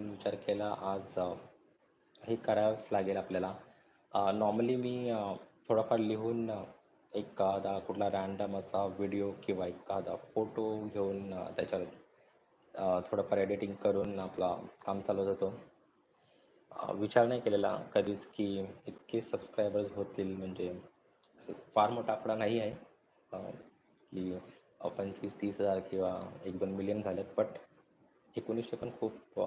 म्हणून विचार केला आज हे करावंच लागेल आपल्याला. नॉर्मली मी थोडाफार लिहून एखादा कुठला रँडम असा व्हिडिओ किंवा एखादा फोटो घेऊन त्याच्यावर थोडंफार एडिटिंग करून आपला काम चालवत होतो. विचार नाही केलेला कधीच की इतके सबस्क्रायबर्स होतील म्हणजे असं फार मोठा आकडा नाही आहे की पंचवीस तीस हजार किंवा 1-2 मिलियन झालेत. बट 1900 पण खूप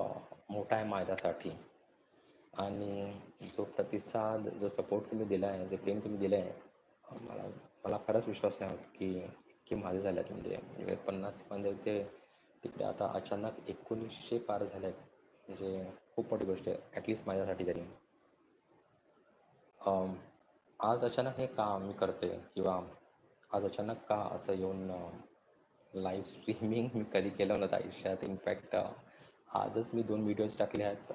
मोठा आहे माझ्यासाठी आणि जो प्रतिसाद, जो सपोर्ट तुम्ही दिला आहे, जे प्रेम तुम्ही दिलं आहे, मला मला खरंच विश्वास नाही होत की इतके माझे झालेत म्हणजे म्हणजे 50 मध्ये ते तिकडे आता अचानक 1900 पार झालेत. म्हणजे खूप मोठी गोष्ट आहे ॲट माझ्यासाठी तरी. आज अचानक हे का मी करते किंवा आज अचानक का असं येऊन लाईव्ह स्ट्रीमिंग मी कधी केलं नव्हतं आयुष्यात. इनफॅक्ट आजच मी दोन व्हिडिओज टाकले आहेत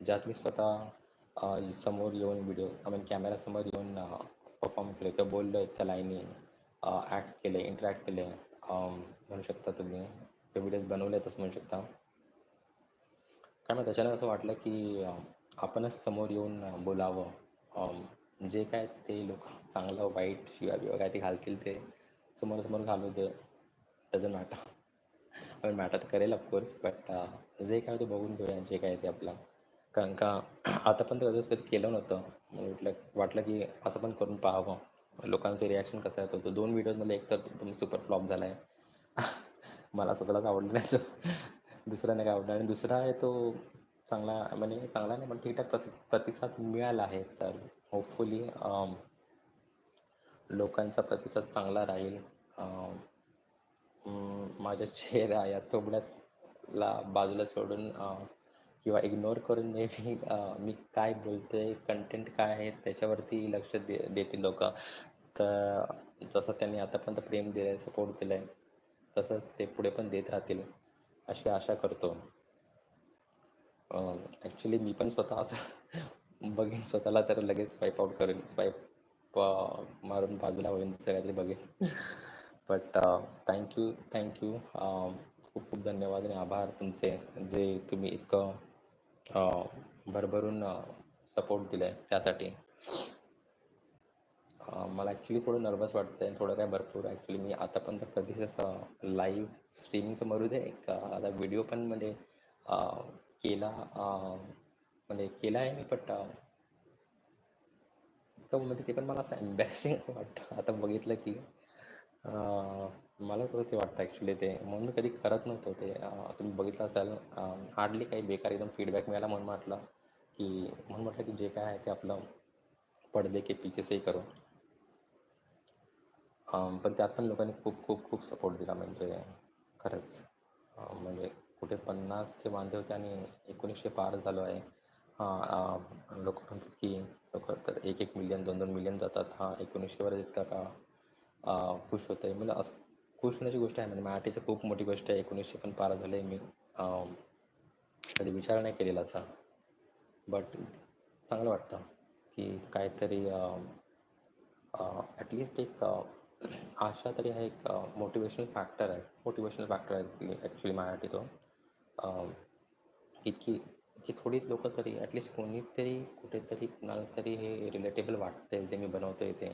ज्यात मी स्वतः समोर येऊन व्हिडिओ आय मीन कॅमेरासमोर येऊन परफॉर्म केलं किंवा बोललोय त्या लाईनी ॲक्ट केले, इंटरॅक्ट केले म्हणू शकता तुम्ही. ते व्हिडिओज बनवले तसं म्हणू शकता. कारण त्याच्यानं असं वाटलं की आपणच समोर येऊन बोलावं. जे काय ते लोक चांगलं वाईट शिवाय काय ते घालतील ते समोरासमोर घालू दे. Doesn't matter. पण मॅटर करेल ऑफकोर्स बट uh, जे काय ते बघून घेऊया जे काय ते आपलं. कारण का आता पण तर कधी केलं नव्हतं. म्हणजे म्हटलं वाटलं की असं पण करून पाहावं. लोकांचे रिॲक्शन कसं येत होतं. दोन व्हिडिओजमध्ये एक तर तुम्ही सुपर फ्लॉप झाला आहे. मला स्वतःलाच आवडलं नाही दुसरा नाही काय आवडला आणि दुसरा आहे तो चांगला म्हणजे चांगला नाही पण ठीक-ठाक प्रतिसाद मिळाला आहे. तर होपफुली um, लोकांचा प्रतिसाद चांगला राहील. माझ्या चेहरा या तोबड्याला बाजूला सोडून किंवा इग्नोर करून नेहमी मी काय बोलतोय, कंटेंट काय आहे त्याच्यावरती लक्ष दे देतील लोक तर जसं त्यांनी आतापर्यंत प्रेम दिलंय, सपोर्ट दिलाय, तसंच ते पुढे पण देत राहतील, अशी आशा करतो. ॲक्च्युली मी पण स्वतः असं बघेन स्वतःला तर लगेच स्वाईप आउट करेन. स्वाईप मारून बाजूला होईन, दुसरं काहीतरी बघेन. बट थँक्यू थँक्यू खूप खूप धन्यवाद आणि आभार तुमचे, जे तुम्ही इतकं भरभरून सपोर्ट सपोर्ट दिलाय त्यासाठी. मला ॲक्च्युली थोडं नर्वस वाटतंय. थोडं काय भरपूर ॲक्च्युली मी आता पण तर कधीच असं लाईव्ह स्ट्रीमिंग तर मरू दे, आता व्हिडिओ पण म्हणजे केला म्हणजे केला आहे मी बट तर म्हणजे ते पण मला असं एम्बॅसिंग असं वाटतं. आता बघितलं की अ, मला थोडं ते वाटतं ॲक्च्युली ते म्हणून कधी करत नव्हतो ते. अ, तुम्ही बघितलं असाल अ, हार्डली काही बेकार एकदम फीडबॅक मिळाला म्हणून म्हटलं की म्हणून म्हटलं की जे काय आहे ते आपलं पडदे के पीछे से ही करो. अं, पण त्यात पण लोकांनी खूप खूप खूप सपोर्ट दिला म्हणजे खरंच म्हणजे कुठे 50चे बांधे होते आणि 1900 पार झालो आहे. हां, लोकं म्हणतात की लोकं तर 1-1 मिलियन, 2-2 मिलियन जातात. हां, 1900 वर इतका का अ, खुश आहे मला असं खुश होण्याची गोष्ट आहे म्हणजे माझ्या तर खूप मोठी गोष्ट आहे. 1900 पण पार झाले मी अं, कधी विचार नाही केलेला असा. बट चांगलं वाटतं की काहीतरी ॲटलिस्ट ॲटलीस्ट एक अ, आशा तरी हा एक मोटिवेशनल फॅक्टर आहे. मोटिवेशनल फॅक्टर आहे ॲक्च्युली माझ्यासाठी तो. अ, इतकी की थोडीच लोक तरी ॲटलीस्ट कोणीतरी कुठेतरी कुणाला तरी हे रिलेटेबल वाटतंय जे मी बनवतोय ते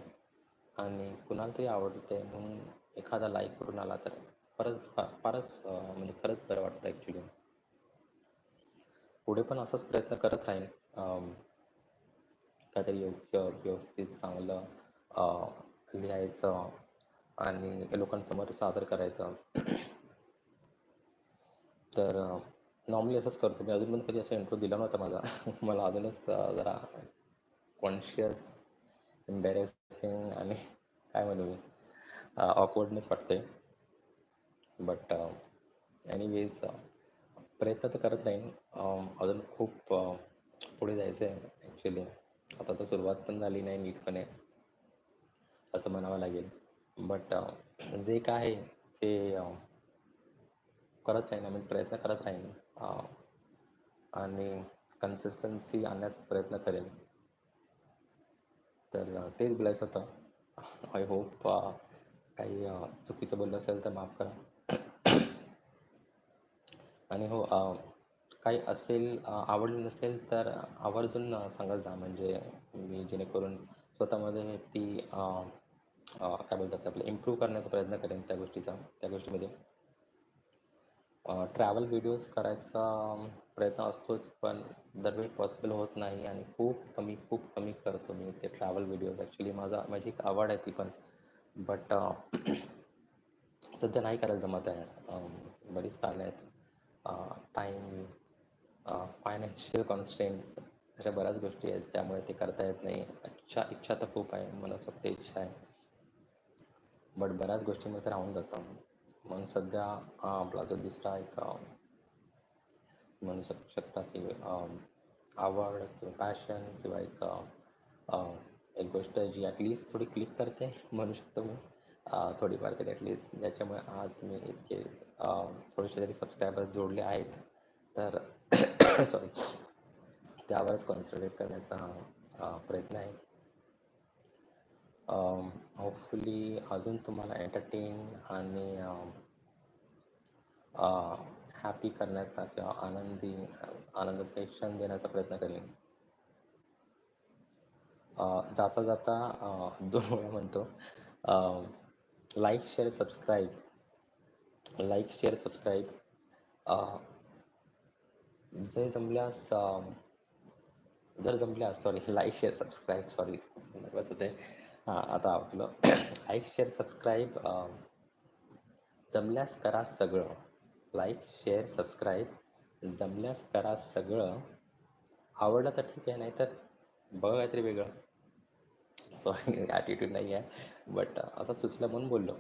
आणि कुणाला तरी आवडतंय म्हणून एखादा लाईक करून आला तर फारच फारच म्हणजे खरंच बरं वाटतं ॲक्च्युली पुढे पण असाच प्रयत्न करत राहीन. काहीतरी योग्य, व्यवस्थित, चांगलं लिहायचं आणि लोकांसमोर सादर करायचं. तर नॉर्मली असंच करतो मी. अजून पण कधी असा इंट्रो दिला नव्हता माझा. मला अजूनच जरा कॉन्शियस, एम्बॅरेसिंग आणि काय म्हणू मी ऑकवर्डनेस वाटते बट एनी एनिवेज प्रयत्न तर करत राहीन. अजून खूप पुढे जायचं आहे ॲक्च्युली आता तर सुरुवात पण झाली नाही नीटपणे, असं म्हणावं लागेल. बट जे काय आहे ते करत राहीन आम्ही प्रयत्न करत राहीन आणि कन्सिस्टन्सी आणण्याचा प्रयत्न करेन. तर तेच बोलायचं होतं. आय होप काही चुकीचं बोललं असेल तर माफ करा. आणि हो काही असेल आवडलं नसेल तर आवर्जून सांगत जा म्हणजे मी जेणेकरून स्वतःमध्ये ती काय बोलतात आपलं इम्प्रूव्ह करण्याचा प्रयत्न करेन त्या गोष्टीचा त्या गोष्टीमध्ये ट्रॅव्हल व्हिडिओज करायचा प्रयत्न असतोच पण दरवेळी पॉसिबल होत नाही आणि खूप कमी खूप कमी करतो मी ते ट्रॅव्हल व्हिडिओज ॲक्च्युली माझा माझी एक आवड आहे ती पण. बट सध्या नाही करायला जमत आहे. बरीच कारणं आहेत. टाईम फायनान्शियल कॉन्स्टेंट्स अशा बऱ्याच गोष्टी आहेत त्यामुळे ते करता येत नाही. इच्छा इच्छा तर खूप आहे मनसोक्त इच्छा आहे. बट बऱ्याच गोष्टींमध्ये राहून जातं. म्हणून सध्या आपला जो दुसरा एक म्हणू शकता की आवड किंवा पॅशन किंवा एक एक गोष्ट जी ॲटलिस्ट थोडी क्लिक करते म्हणू शकतो मी. अ, थोडीफार तरी ॲटलिस्ट ज्याच्यामुळे आज मी इतके थोडेसे तरी सबस्क्रायबर जोडले आहेत. तर सॉरी त्यावरच कॉन्सन्ट्रेट करण्याचा प्रयत्न आहे. होपफुली अजून तुम्हाला एंटरटेन आणि हॅपी करण्याचा किंवा आनंदी आनंदाचा एक क्षण देण्याचा प्रयत्न करेन. जाता जाता दोन वेळा म्हणतो. Like share subscribe like share subscribe जे जमल्यास जर जमल्यास sorry like share subscribe sorry होते हां आता आपलं लाईक शेअर सबस्क्राईब जमल्यास करा सगळं. लाईक शेअर सबस्क्राईब जमल्यास करा सगळं. आवडलं तर ठीक आहे नाहीतर बघा काहीतरी वेगळं. सॉरी ॲटिट्यूड नाही आहे बट असं सुचलं म्हणून बोललो.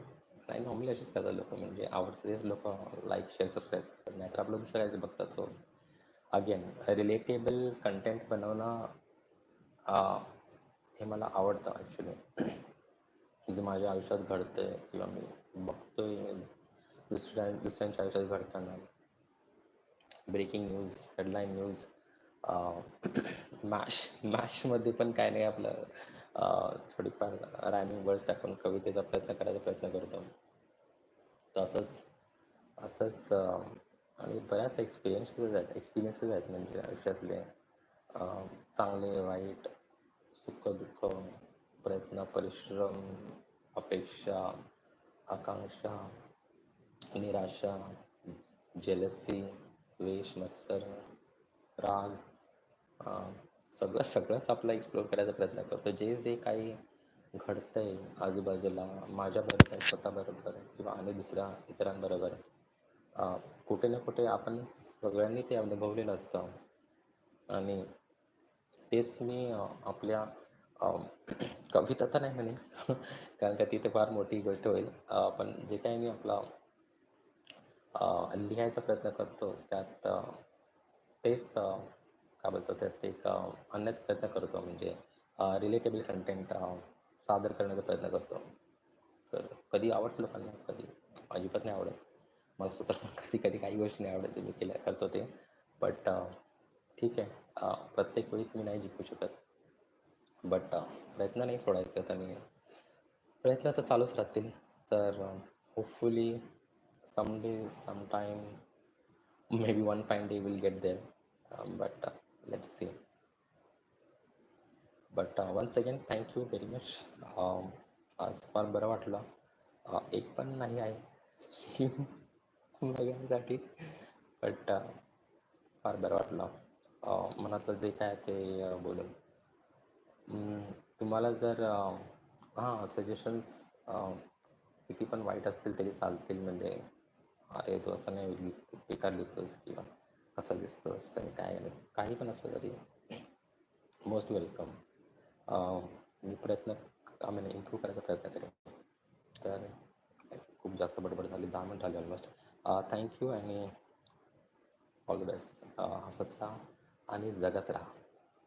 नाही नॉर्मली असेच करतात लोक म्हणजे आवडतेच लोक लाईक शेअर सबस्क्राईब करतात नाहीतर आपलं दुसरं काहीतरी बघतात सो अगेन रिलेटेबल कंटेंट बनवणं हे मला आवडतं ॲक्च्युली जे माझ्या आयुष्यात घडतंय किंवा मी बघतोय दुसऱ्या दुसऱ्यांच्या आयुष्यात घडताना. Breaking news headline news mash मॅशमध्ये पण काय नाही आपलं. थोडीफार रायमिंग वर्ड्स टाकून कवितेचा प्रयत्न करायचा प्रयत्न करतो. तर असंच असंच आणि बऱ्याच एक्सपिरियन्सेस आहेत. एक्सपिरियन्सेस आहेत म्हणजे आयुष्यातले. चांगले वाईट सुख दुःख प्रयत्न परिश्रम अपेक्षा आकांक्षा निराशा जेलसी द्वेष मत्सर राग सगळं सगळंच आपलं एक्सप्लोर करायचा प्रयत्न करतो. जे जे काही घडतंय आजूबाजूला माझ्याबरोबर स्वतःबरोबर किंवा आणि दुसऱ्या इतरांबरोबर कुठे ना कुठे आपण सगळ्यांनी ते अनुभवलेलं असतं. आणि तेच मी आपल्या कविता तर नाही म्हणे. कारण का ती तर फार मोठी गोष्ट होईल. पण जे काही मी आपला लिहायचा प्रयत्न करतो त्यात तेच काय बोलतो त्यात एक आणण्याचा प्रयत्न करतो. म्हणजे रिलेटेबल कंटेंट सादर करण्याचा प्रयत्न करतो. तर कधी आवडतं लोकांना? कधी? अजिबात नाही आवडत. मला स्वतः कधी कधी काही गोष्टी नाही आवडत ते मी केल्या करतो ते. बट ठीक आहे. प्रत्येक वेळी तुम्ही नाही जिंकू शकत. बट प्रयत्न नाही सोडायचे आहेत आणि प्रयत्न तर चालूच राहतील. तर hopefully someday sometime may be one fine day will get there but let see but one second thank you very much आज फार बरं वाटलं. एक पण नाही आहे. स्ट्रीम बघण्यासाठी. बट फार बरं वाटलं. मनातलं जे काय ते बोलेल बोलून तुम्हाला जर हां सजेशन्स किती पण वाईट असतील तरी चालतील. म्हणजे अरे तू असं नाही लिह बेकार लिहितोस किंवा असं दिसतोस आणि काय नाही. काही पण असलं तरी मोस्ट वेलकम मी प्रयत्न आय मीन इम्प्रूव्ह करायचा प्रयत्न करेन. तर खूप जास्त बडबड झाली दहा मिनिट झाली ऑलमोस्ट थँक्यू आणि ऑल द बेस्ट हसत राहा. आणि जगत राहा.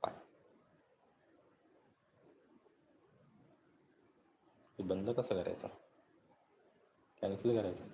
बाय. हे बंद कसं करायचं? कॅन्सल करायचं.